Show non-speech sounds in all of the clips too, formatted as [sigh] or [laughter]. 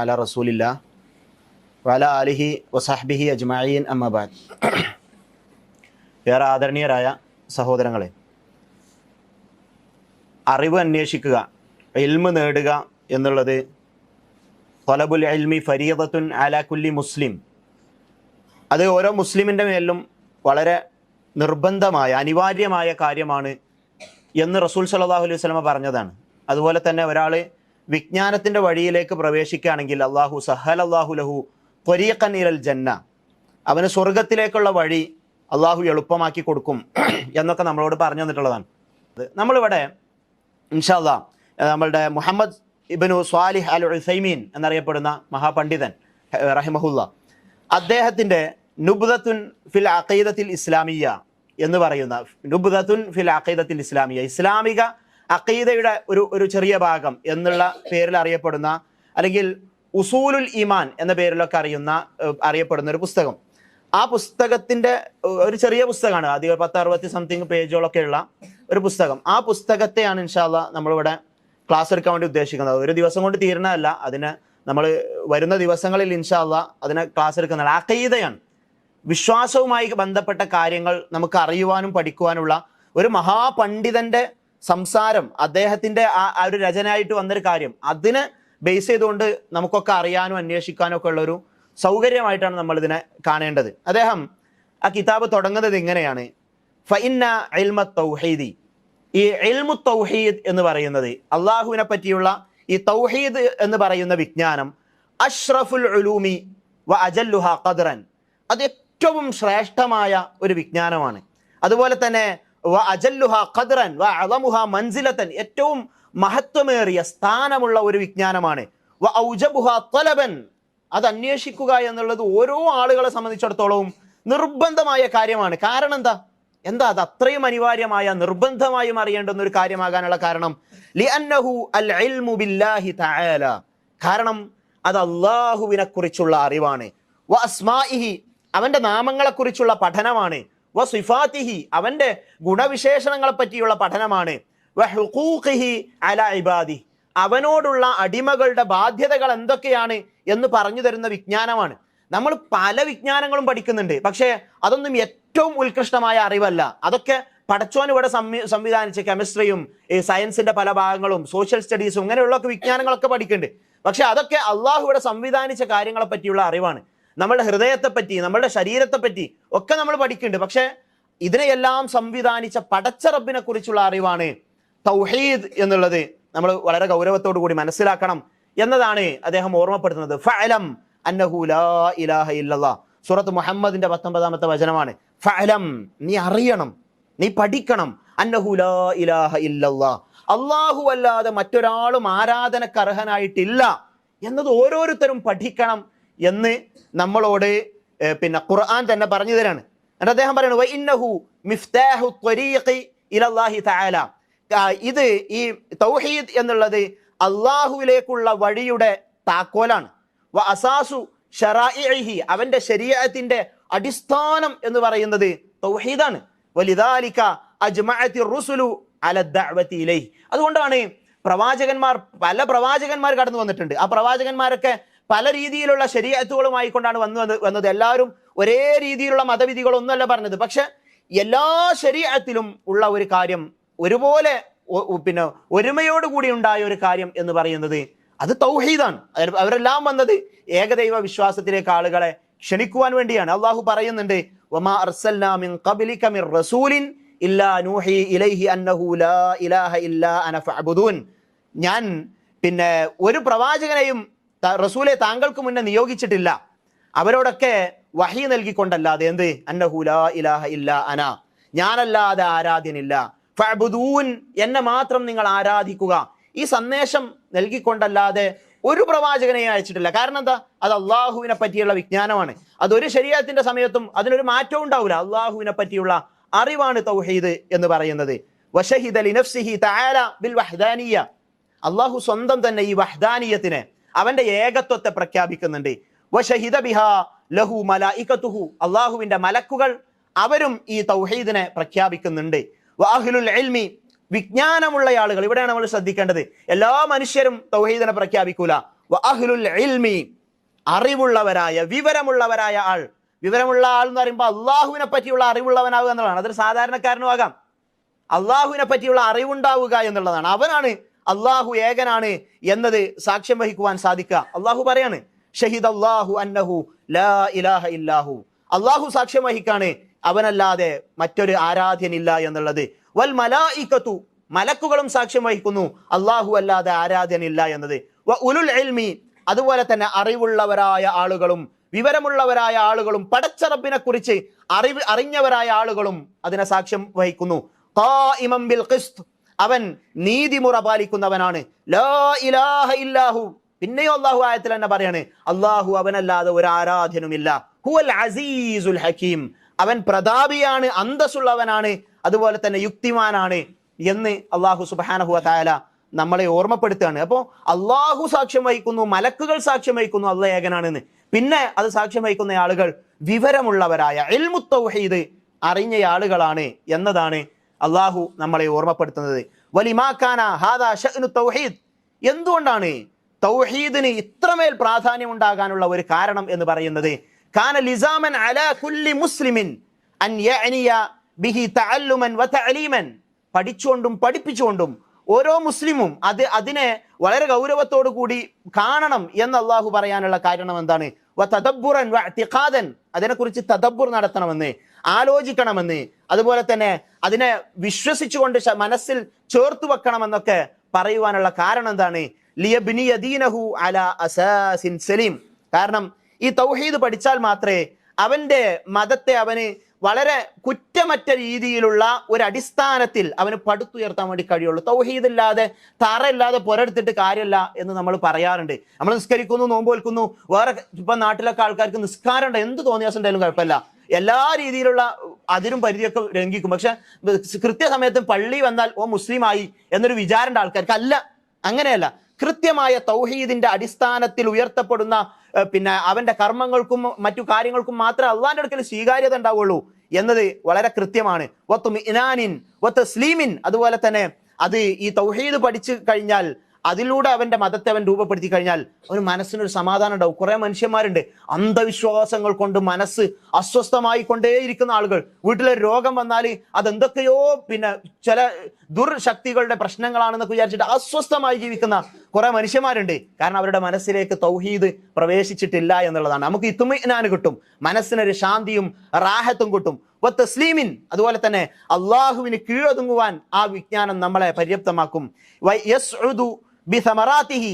അല റസൂലില്ല വല അലിഹി വസാഹ്ബിഹി അജ്മായിൻ അമ്മബാദ് ഏറെ ആദരണീയരായ സഹോദരങ്ങളെ അറിവ് അന്വേഷിക്കുക എൽമ് നേടുക എന്നുള്ളത് തൊലബുൽ ഇൽമി ഫരീദത്തുൻ ആലാക്കുല്ലി കുല്ലി മുസ്ലിം. അത് ഓരോ മുസ്ലിമിന്റെ മേലും വളരെ നിർബന്ധമായ അനിവാര്യമായ കാര്യമാണ് എന്ന് റസൂൽ സല്ലാഹു അലൈഹി സ്വലമ പറഞ്ഞതാണ്. അതുപോലെ തന്നെ ഒരാൾ വിജ്ഞാനത്തിന്റെ വഴിയിലേക്ക് പ്രവേശിക്കുകയാണെങ്കിൽ അള്ളാഹു സഹൽ അള്ളാഹു ലഹു ത്വരീഖൻ ഇരൽ ജന്ന. അവന് സ്വർഗത്തിലേക്കുള്ള വഴി അള്ളാഹു എളുപ്പമാക്കി കൊടുക്കും [clears throat] എന്നൊക്കെ നമ്മളോട് പറഞ്ഞു തന്നിട്ടുള്ളതാണ്. നമ്മളിവിടെ ഇൻഷാല്ല നമ്മളുടെ മുഹമ്മദ് ഇബനു സ്വാലിഹ് അൽ ഉസൈമീൻ എന്നറിയപ്പെടുന്ന മഹാപണ്ഡിതൻ റഹിമഹുല്ല. അദ്ദേഹത്തിന്റെ നുബ്ദത്തുൻ ഫിൽ അഖീദത്തിൽ ഇസ്ലാമിയ എന്ന് പറയുന്ന നുബ്ദത്തുൻ ഫിൽ അഖീദത്തിൽ ഇസ്ലാമിയ ഇസ്ലാമിക അഖീദയുടെ ഒരു ഒരു ചെറിയ ഭാഗം എന്നുള്ള പേരിൽ അറിയപ്പെടുന്ന അല്ലെങ്കിൽ ഉസൂലുൽ ഇമാൻ എന്ന പേരിലൊക്കെ അറിയുന്ന അറിയപ്പെടുന്ന ഒരു പുസ്തകം. ആ പുസ്തകത്തിന്റെ ഒരു ചെറിയ പുസ്തകമാണ്. അധികം പത്ത് അറുപത്തി സംതിങ് പേജുകളൊക്കെ ഉള്ള ഒരു പുസ്തകം. ആ പുസ്തകത്തെയാണ് ഇൻഷാല്ല നമ്മളിവിടെ ക്ലാസ് എടുക്കാൻ വേണ്ടി ഉദ്ദേശിക്കുന്നത്. ഒരു ദിവസം കൊണ്ട് തീരണമല്ല അതിന് നമ്മൾ വരുന്ന ദിവസങ്ങളിൽ ഇൻഷാല്ല അതിനെ ക്ലാസ് എടുക്കുന്നതാണ്. അക്കീതയാണ് വിശ്വാസവുമായി ബന്ധപ്പെട്ട കാര്യങ്ങൾ നമുക്ക് അറിയുവാനും പഠിക്കുവാനുള്ള ഒരു മഹാപണ്ഡിതന്റെ സംസാരം അദ്ദേഹത്തിന്റെ ആ ഒരു രചനയായിട്ട് വന്നൊരു കാര്യം. അതിന് ബേസ് ചെയ്തുകൊണ്ട് നമുക്കൊക്കെ അറിയാനും അന്വേഷിക്കാനും ഒക്കെ ഉള്ളൊരു സൗകര്യമായിട്ടാണ് നമ്മൾ ഇതിനെ കാണേണ്ടത്. അദ്ദേഹം ആ കിതാബ് തുടങ്ങുന്നത് ഇങ്ങനെയാണ്. ഫൈന്ന ഇൽമ തൗഹീദി. ഈ എൽമു തൗഹീദ് എന്ന് പറയുന്നത് അള്ളാഹുവിനെ പറ്റിയുള്ള ഈ തൗഹീദ് എന്ന് പറയുന്ന വിജ്ഞാനം അഷ്റഫുൽ ഉലൂമി വ അജല്ലുഹ ഖദ്റൻ. അത് ഏറ്റവും ശ്രേഷ്ഠമായ ഒരു വിജ്ഞാനമാണ്. അതുപോലെ തന്നെ വ അജല്ലുഹ ഖദ്റൻ വ അളമുഹ മൻസിലത്തൻ. ഏറ്റവും മഹത്വമേറിയ സ്ഥാനമുള്ള ഒരു വിജ്ഞാനമാണ്. വ ഔജബുഹ തലബൻ. അത് അന്വേഷിക്കുക എന്നുള്ളത് ഓരോ ആളുകളെ സംബന്ധിച്ചിടത്തോളവും നിർബന്ധമായ കാര്യമാണ്. കാരണം എന്താ? എന്താ അത് അത്രയും അനിവാര്യമായ നിർബന്ധമായും അറിയേണ്ടുന്ന ഒരു കാര്യമാകാനുള്ള കാരണം? ലിഅന്നഹു അൽ ഇൽമു ബില്ലാഹി തആല. കാരണം അത് അള്ളാഹുവിനെ കുറിച്ചുള്ള അറിവാണ്. വ അസ്മാഇഹി അവന്റെ നാമങ്ങളെക്കുറിച്ചുള്ള പഠനമാണ്. വ സിഫാത്തിഹി അവന്റെ ഗുണവിശേഷണങ്ങളെ പറ്റിയുള്ള പഠനമാണ്. വ അല ഇബാദി അവനോടുള്ള അടിമകളുടെ ബാധ്യതകൾ എന്തൊക്കെയാണ് എന്ന് പറഞ്ഞു തരുന്ന വിജ്ഞാനമാണ്. നമ്മൾ പല വിജ്ഞാനങ്ങളും പഠിക്കുന്നുണ്ട്. പക്ഷേ അതൊന്നും ഏറ്റവും ഉത്കൃഷ്ടമായ അറിവല്ല. അതൊക്കെ പടച്ചോൻ ഇവിടെ സംവിധാനിച്ച കെമിസ്ട്രിയും സയൻസിന്റെ പല ഭാഗങ്ങളും സോഷ്യൽ സ്റ്റഡീസും ഇങ്ങനെയുള്ള വിജ്ഞാനങ്ങളൊക്കെ പഠിക്കുന്നുണ്ട്. പക്ഷെ അതൊക്കെ അള്ളാഹു ഇവിടെ സംവിധാനിച്ച കാര്യങ്ങളെ പറ്റിയുള്ള അറിവാണ്. നമ്മുടെ ഹൃദയത്തെപ്പറ്റി നമ്മളുടെ ശരീരത്തെപ്പറ്റി ശരീരത്തെ ഒക്കെ നമ്മൾ പഠിക്കുന്നുണ്ട്. പക്ഷേ ഇതിനെയെല്ലാം സംവിധാനിച്ച പടച്ച റബ്ബിനെ കുറിച്ചുള്ള അറിവാണ് തൗഹീദ് എന്നുള്ളത് നമ്മൾ വളരെ ഗൗരവത്തോടു കൂടി മനസ്സിലാക്കണം എന്നതാണ് അദ്ദേഹം ഓർമ്മപ്പെടുത്തുന്നത്. ഫഅലം അന്നഹു ലാ ഇലാഹ ഇല്ലല്ലാ. സൂറത്ത് മുഹമ്മദിന്റെ പത്തൊമ്പതാമത്തെ വചനമാണ്. ഫഅലം നീ അറിയണം നീ പഠിക്കണം. അന്നഹു ലാ ഇലാഹ ഇല്ലല്ലാ. അള്ളാഹു അല്ലാതെ മറ്റൊരാളും ആരാധനക്കർഹനായിട്ടില്ല എന്നത് ഓരോരുത്തരും പഠിക്കണം എന്ന് നമ്മളോട് പിന്നെ ഖുർആൻ തന്നെ പറഞ്ഞു തരാണ്. എന്നിട്ട് അദ്ദേഹം പറയുന്നു "വ ഇന്നഹു മിഫ്താഹു ത്വരീഖി ഇലല്ലാഹി തആല. ഇത് ഈ തൗഹീദ് എന്നുള്ളത് അള്ളാഹുവിലേക്കുള്ള വഴിയുടെ താക്കോലാണ്. വ അസാസു ഷറാഇഹി അവന്റെ ശരീഅത്തിന്റെ അടിസ്ഥാനം എന്ന് പറയുന്നത് തൗഹീദാണ്. വലിദാലിക അജ്മഅത്തി റുസുലു അല ദഅവതി ഇലൈഹി. അതുകൊണ്ടാണ് പ്രവാചകന്മാർ പല പ്രവാചകന്മാർ കടന്നു വന്നിട്ടുണ്ട്. ആ പ്രവാചകന്മാരൊക്കെ പല രീതിയിലുള്ള ശരീഅത്തുകളുമായി കൊണ്ടാണ് വന്നു വന്നത് വന്നത്. എല്ലാവരും ഒരേ രീതിയിലുള്ള മതവിധികളൊന്നുമല്ല പറഞ്ഞത്. പക്ഷെ എല്ലാ ശരീരത്തിലും ഉള്ള ഒരു കാര്യം ഒരുപോലെ പിന്നെ ഒരുമയോടുകൂടി ഉണ്ടായ ഒരു കാര്യം എന്ന് പറയുന്നത് അത് തൗഹീദാണ്. അവരെല്ലാം വന്നത് ഏകദൈവ വിശ്വാസത്തിലേക്ക് ആളുകളെ ക്ഷണിക്കുവാൻ വേണ്ടിയാണ്. അള്ളാഹു പറയുന്നുണ്ട് ഞാൻ പിന്നെ ഒരു പ്രവാചകനെയും റസൂലെ താങ്കൾക്ക് മുന്നേ നിയോഗിച്ചിട്ടില്ല. അവരോടൊക്കെ വഹി നൽകിക്കൊണ്ടല്ലാതെ എന്ത്? ഇലാഹ ഇല്ല അന. ഞാനല്ലാതെ ആരാധ്യനില്ല. ഫബുദൂൻ എന്നെ മാത്രം നിങ്ങൾ ആരാധിക്കുക. ഈ സന്ദേശം നൽകിക്കൊണ്ടല്ലാതെ ഒരു പ്രവാചകനെ അയച്ചിട്ടില്ല. കാരണം എന്താ? അത് അള്ളാഹുവിനെ പറ്റിയുള്ള വിജ്ഞാനമാണ്. അതൊരു ശരീരത്തിന്റെ സമയത്തും അതിനൊരു മാറ്റവും ഉണ്ടാവില്ല അള്ളാഹുവിനെ പറ്റിയുള്ള അറിവാണ് തൗഹീദ് എന്ന് പറയുന്നത്. തആല ബിൽ വഹ്ദാനിയ. അള്ളാഹു സ്വന്തം തന്നെ ഈ വഹ്ദാനിയത്തിനെ അവന്റെ ഏകത്വത്തെ പ്രഖ്യാപിക്കുന്നുണ്ട്. വശഹിദ ബിഹ ലഹു മലായികത്തുഹു അള്ളാഹുവിന്റെ മലക്കുകൾ അവരും ഈ തൗഹീദിനെ പ്രഖ്യാപിക്കുന്നുണ്ട്. വാഹുലുൽ ഇൽമി വിജ്ഞാനമുള്ള ആളുകൾ. ഇവിടെയാണ് നമ്മൾ ശ്രദ്ധിക്കേണ്ടത്. എല്ലാ മനുഷ്യരും തൗഹീദിനെ പ്രഖ്യാപിക്കൂല. വ അഹ്ലുൽ ഇൽമി അറിവുള്ളവരായ വിവരമുള്ളവരായ ആൾ. വിവരമുള്ള ആൾ എന്ന് പറയുമ്പോൾ അള്ളാഹുവിനെ പറ്റിയുള്ള അറിവുള്ളവനാവുക എന്നുള്ളതാണ്. അതൊരു സാധാരണക്കാരനും ആകാം. അള്ളാഹുവിനെ പറ്റിയുള്ള അറിവുണ്ടാവുക എന്നുള്ളതാണ്. അവനാണ് അള്ളാഹു ഏകനാണ് എന്നത് സാക്ഷ്യം വഹിക്കുവാൻ സാധിക്കുക. അള്ളാഹു പറയാണ് ഷഹീദ് അള്ളാഹു അന്നഹു ലാ ഇലാഹ ഇല്ലാഹു. അള്ളാഹു സാക്ഷ്യം വഹിക്കാണ് അവനല്ലാതെ മറ്റൊരു ആരാധ്യനില്ല എന്നുള്ളത്. വൽ മലായിക്കത്തു മലക്കുകളും സാക്ഷ്യം വഹിക്കുന്നു അള്ളാഹു അല്ലാതെ ആരാധ്യനില്ല എന്നത്. വ ഉലുൽ ഇൽമി അതുപോലെ തന്നെ അറിവുള്ളവരായ ആളുകളും വിവരമുള്ളവരായ ആളുകളും പടച്ചറബിനെ കുറിച്ച് അറിവ് അറിഞ്ഞവരായ ആളുകളും അതിനെ സാക്ഷ്യം വഹിക്കുന്നു. അവൻ നീതിമുറ പാലിക്കുന്നവനാണ്. പിന്നെയോ അള്ളാഹു ആയത്തിൽ തന്നെ പറയാണ് അള്ളാഹു അവനല്ലാതെ ഒരു ആരാധനുമില്ല ഹുവൽ അസീസുൽ ഹക്കീം അവൻ പ്രതാപിയാണ് അന്തസ്സുള്ളവനാണ് അതുപോലെ തന്നെ യുക്തിമാനാണ് എന്ന് അള്ളാഹു സുബാനഹുവ തായാല നമ്മളെ ഓർമ്മപ്പെടുത്തുകയാണ്. അപ്പോൾ അള്ളാഹു സാക്ഷ്യം വഹിക്കുന്നു മലക്കുകൾ സാക്ഷ്യം വഹിക്കുന്നു അള്ള ഏകനാണെന്ന്. പിന്നെ അത് സാക്ഷ്യം വഹിക്കുന്ന ആളുകൾ വിവരമുള്ളവരായ എൽമുത്തൗഹീദ് അറിഞ്ഞ ആളുകളാണ് എന്നതാണ് അള്ളാഹു നമ്മളെ ഓർമ്മപ്പെടുത്തുന്നത്. വലിമാക്കാന ഹാദാ തൗഹീദ്. എന്തുകൊണ്ടാണ് തൗഹീദിന് ഇത്രമേൽ പ്രാധാന്യം ഉണ്ടാകാനുള്ള ഒരു കാരണം എന്ന് പറയുന്നത്? കാന ലിസാമൻ അലാ കുല്ലി മുസ്ലിമിൻ അൻ യഅനിയ ബിഹി പഠിച്ചുകൊണ്ടും പഠിപ്പിച്ചുകൊണ്ടും ഓരോ മുസ്ലിമും അത് അതിനെ വളരെ ഗൗരവത്തോടു കൂടി കാണണം എന്ന് അള്ളാഹു പറയാനുള്ള കാരണം എന്താണ്? തദബ്ബുറൻ അതിനെ അതിനെക്കുറിച്ച് തദബ്ബുർ നടത്തണമെന്ന് ആലോചിക്കണമെന്ന് അതുപോലെ തന്നെ അതിനെ വിശ്വസിച്ചുകൊണ്ട് മനസ്സിൽ ചേർത്ത് വെക്കണമെന്നൊക്കെ പറയുവാനുള്ള കാരണം എന്താണ് ലിയബ്നി യദീനഹു അല അസാസിൻ സലീം. കാരണം ഈ തൗഹീദ് പഠിച്ചാൽ മാത്രമേ അവന്റെ മതത്തെ അവന് വളരെ കുറ്റമറ്റ രീതിയിലുള്ള ഒരു അടിസ്ഥാനത്തിൽ അവന് പടുത്തുയർത്താൻ വേണ്ടി കഴിയുള്ളൂ. തൗഹീദില്ലാതെ തറയില്ലാതെ പുരടുത്തിട്ട് കാര്യമല്ല എന്ന് നമ്മൾ പറയാറുണ്ട്. നമ്മൾ നിസ്കരിക്കുന്നു നോമ്പ് വെൽക്കുന്നു വേറെ ഇപ്പം നാട്ടിലൊക്കെ ആൾക്കാർക്ക് നിസ്കാരം ഉണ്ട്. എന്ത് തോന്നിയാസം ഉണ്ടായാലും കുഴപ്പമില്ല. എല്ലാ രീതിയിലുള്ള അതിരും പരിധിയൊക്കെ ലംഘിക്കും. പക്ഷെ കൃത്യസമയത്ത് പള്ളി വന്നാൽ ഓ മുസ്ലിമായി എന്നൊരു വിചാരണ്ട ആൾക്കാർക്ക് അല്ല അങ്ങനെയല്ല. കൃത്യമായ തൗഹീദിന്റെ അടിസ്ഥാനത്തിൽ ഉയർത്തപ്പെടുന്ന പിന്നെ അവന്റെ കർമ്മങ്ങൾക്കും മറ്റു കാര്യങ്ങൾക്കും മാത്രമേ അള്ളാന്റെ അടുക്കൽ സ്വീകാര്യത ഉണ്ടാവുള്ളൂ എന്നത് വളരെ കൃത്യമാണ്. ഒത്ത് ഇനാനിൻ വത്ത് സ്ലീമിൻ. അതുപോലെ തന്നെ അത് ഈ തൗഹീദ് പഠിച്ചു കഴിഞ്ഞാൽ അതിലൂടെ അവന്റെ മതത്തെ അവൻ രൂപപ്പെടുത്തി കഴിഞ്ഞാൽ അവന് മനസ്സിനൊരു സമാധാനം ഉണ്ടാവും. കുറെ മനുഷ്യന്മാരുണ്ട്. അന്ധവിശ്വാസങ്ങൾ കൊണ്ട് മനസ്സ് അസ്വസ്ഥമായി കൊണ്ടേയിരിക്കുന്ന ആളുകൾ. വീട്ടിലെ രോഗം വന്നാൽ അതെന്തൊക്കെയോ പിന്നെ ചില ദുർശക്തികളുടെ പ്രശ്നങ്ങളാണെന്നൊക്കെ വിചാരിച്ചിട്ട് അസ്വസ്ഥമായി ജീവിക്കുന്ന കുറെ മനുഷ്യന്മാരുണ്ട്. കാരണം അവരുടെ മനസ്സിലേക്ക് തൗഹീദ് പ്രവേശിച്ചിട്ടില്ല എന്നുള്ളതാണ്. നമുക്ക് ഇത്തുമിനാന് കിട്ടും. മനസ്സിനൊരു ശാന്തിയും റാഹത്തും കിട്ടും. വ തസ്ലീമിൻ അതുപോലെ തന്നെ അള്ളാഹുവിന് കീഴൊതുങ്ങുവാൻ ആ വിജ്ഞാനം നമ്മളെ പര്യാപ്തമാക്കും. വൈ യസ്ഉദു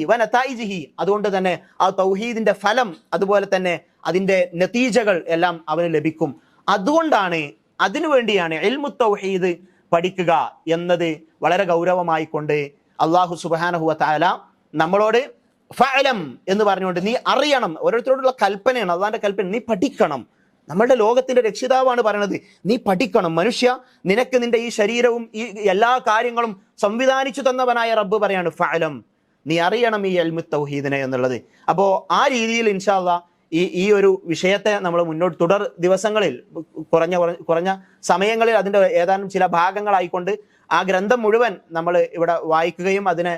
വനതായിജിഹി അതുകൊണ്ട് തന്നെ ആ തൗഹീദിന്റെ ഫലം അതുപോലെ തന്നെ അതിന്റെ നതീജകൾ എല്ലാം അവന് ലഭിക്കും. അതുകൊണ്ടാണ് അതിനുവേണ്ടിയാണ് എൽമു തൗഹീദ് പഠിക്കുക എന്നത് വളരെ ഗൗരവമായിക്കൊണ്ട് അള്ളാഹു സുബാനഹുവ താല നമ്മളോട് ഫലം എന്ന് പറഞ്ഞുകൊണ്ട് നീ അറിയണം. ഓരോരുത്തരോടുള്ള കൽപ്പനയാണ്. അള്ളാന്റെ കൽപ്പന. നീ പഠിക്കണം. നമ്മളുടെ ലോകത്തിന്റെ രക്ഷിതാവാണ് പറയണത് നീ പഠിക്കണം. മനുഷ്യ നിനക്ക് നിന്റെ ഈ ശരീരവും ഈ എല്ലാ കാര്യങ്ങളും സംവിധാനിച്ചു തന്നവനായ റബ്ബ് പറയാണ് ഫലം നീ അറിയണം ഈ അൽമു തൗഹീദിനെ എന്നുള്ളത്. അപ്പോൾ ആ രീതിയിൽ ഇൻഷാല്ല ഈ ഈ ഒരു വിഷയത്തെ നമ്മൾ മുന്നോട്ട് തുടർ ദിവസങ്ങളിൽ കുറഞ്ഞ കുറഞ്ഞ സമയങ്ങളിൽ അതിന്റെ ഏതാനും ചില ഭാഗങ്ങളായിക്കൊണ്ട് ആ ഗ്രന്ഥം മുഴുവൻ നമ്മൾ ഇവിടെ വായിക്കുകയും അതിനെ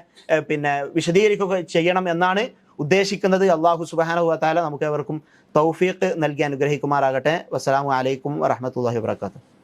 പിന്നെ വിശദീകരിക്കുകയും ചെയ്യണം എന്നാണ് ഉദ്ദേശിക്കുന്നത്. അള്ളാഹു സുബാന നമുക്ക് അവർക്കും തൗഫീഖ് നൽകി അനുഗ്രഹിക്കുമാറാകട്ടെ. വസ്സലാമു അലൈക്കും വറഹമത്തല്ലാഹി വാത്തു